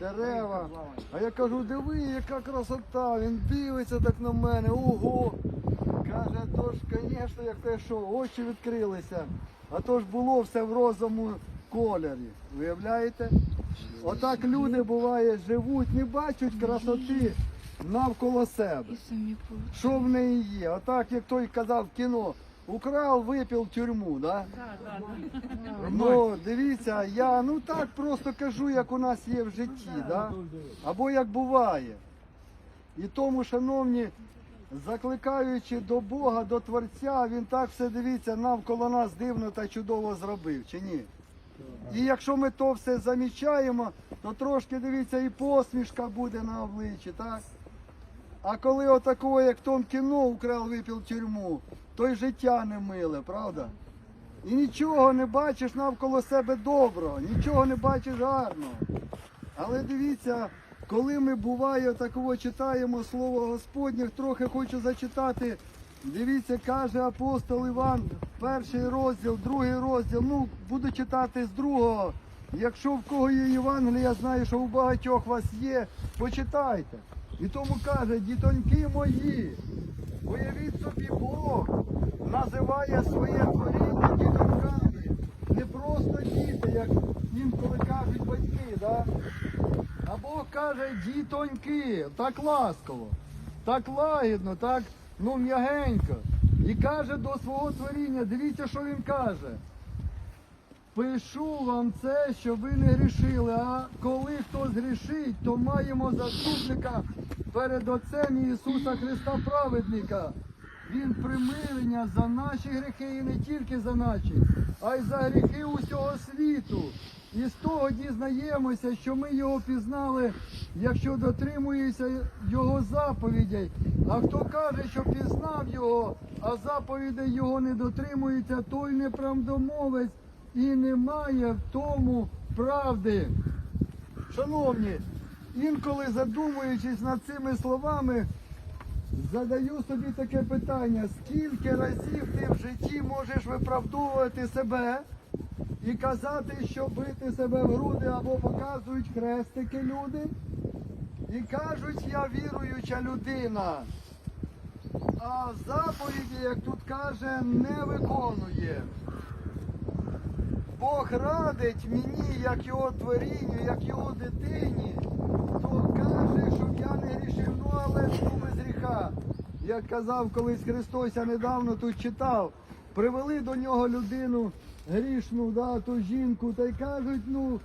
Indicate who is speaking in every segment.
Speaker 1: дерева. А я кажу, диви, яка красота. Він дивиться так на мене. Ого. Каже, то ж, звісно, як те, що очі відкрилися. А то ж було все в розовому кольорі. Виявляєте? Отак люди буває живуть, не бачать красоти навколо себе. Що в неї є? Отак, як той казав в кіно, украв, випив тюрму, да? Ну, дивіться, я ну так просто кажу, як у нас є в житті, да? або як буває. І тому, шановні, закликаючи до Бога, до Творця, він так все дивіться, навколо нас дивно та чудово зробив, чи ні? І якщо ми то все замічаємо, то трошки дивіться і посмішка буде на обличчі, так? А коли отакого, як в тому кіно украв випив тюрму, то й життя не миле, правда? І нічого не бачиш навколо себе доброго, нічого не бачиш гарного. Але дивіться, коли ми буває такого читаємо слово Господнє, трохи хочу зачитати. Дивіться, каже апостол Іван, перший розділ, другий розділ. Ну, буду читати з другого. Якщо в кого є Євангелія, я знаю, що у багатьох вас є, почитайте. І тому каже, дітоньки мої, уявіть собі Бог називає своє творіння дітоньками. Не просто діти, як інколи кажуть батьки, да? а Бог каже дітоньки, так ласково, так лагідно, так ну м'ягенько. І каже до свого творіння, дивіться, що він каже. Пишу вам це, щоб ви не грішили, а коли хтось грішить, то маємо заступника перед Отцем Ісуса Христа праведника. Він примирення за наші гріхи і не тільки за наші, а й за гріхи усього світу. І з того дізнаємося, що ми його пізнали, якщо дотримується його заповідей. А хто каже, що пізнав його, а заповідей його не дотримується, той неправдомовець і немає в тому правди. Шановні, інколи задумуючись над цими словами, задаю собі таке питання: скільки разів ти в житті можеш виправдовувати себе і казати, що бити себе в груди або показують хрестики люди, і кажуть, я віруюча людина. А заповіді, як тут каже, не виконує. Бог радить мені, як його творінню, як його дитині, то каже, щоб я не грішив, ну але ну, без гріха. Як казав колись Христос, я недавно тут читав, привели до нього людину грішну, да, ту жінку, та й кажуть, ну,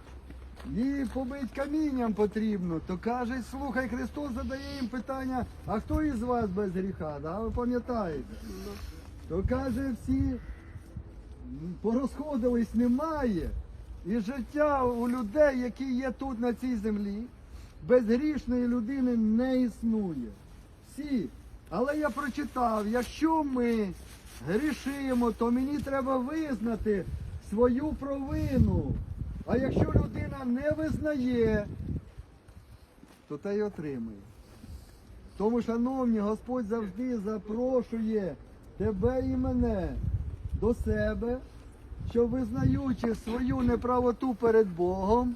Speaker 1: її побить камінням потрібно. То кажуть, слухай, Христос задає їм питання, а хто із вас без гріха? Да? Ви пам'ятаєте? То каже всі, порозходились немає. І життя у людей, які є тут на цій землі, безгрішної людини не існує. Всі. Але я прочитав, якщо ми грішимо, то мені треба визнати свою провину. А якщо людина не визнає, то та й отримує. Тому, шановні, Господь завжди запрошує тебе і мене до себе, щоб визнаючи свою неправоту перед Богом,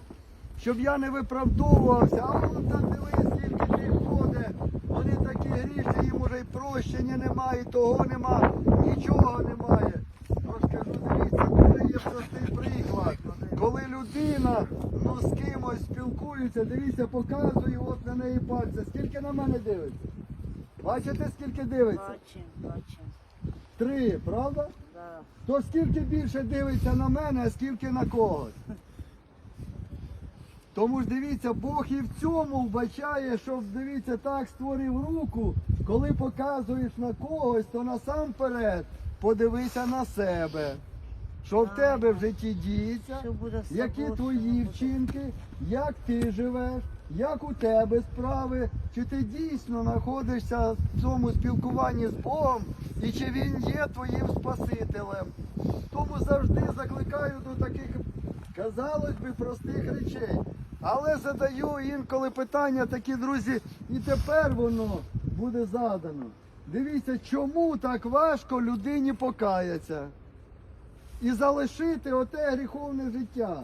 Speaker 1: щоб я не виправдовувався, а он там дивись, скільки ти ходить, вони такі грішні, їм уже й прощення немає, і того нема, нічого немає. Кажу, дивіться, дуже є простий приклад. Коли людина ну, з кимось спілкується, дивіться, показує от на неї пальця. Скільки на мене дивиться? Бачите, скільки дивиться?
Speaker 2: Бачим, бачим.
Speaker 1: Три, правда? То скільки більше дивиться на мене, а скільки на когось. Тому ж дивіться, Бог і в цьому вбачає, щоб дивіться, так створив руку, коли показуєш на когось, то насамперед подивися на себе. Що в тебе в житті діється, які твої вчинки, як ти живеш, як у тебе справи, чи ти дійсно знаходишся в цьому спілкуванні з Богом, і чи він є твоїм Спасителем. Тому завжди закликаю до таких, казалось би, простих речей. Але задаю інколи питання такі, друзі, і тепер воно буде задано. Дивіться, чому так важко людині покаятися і залишити оте гріховне життя.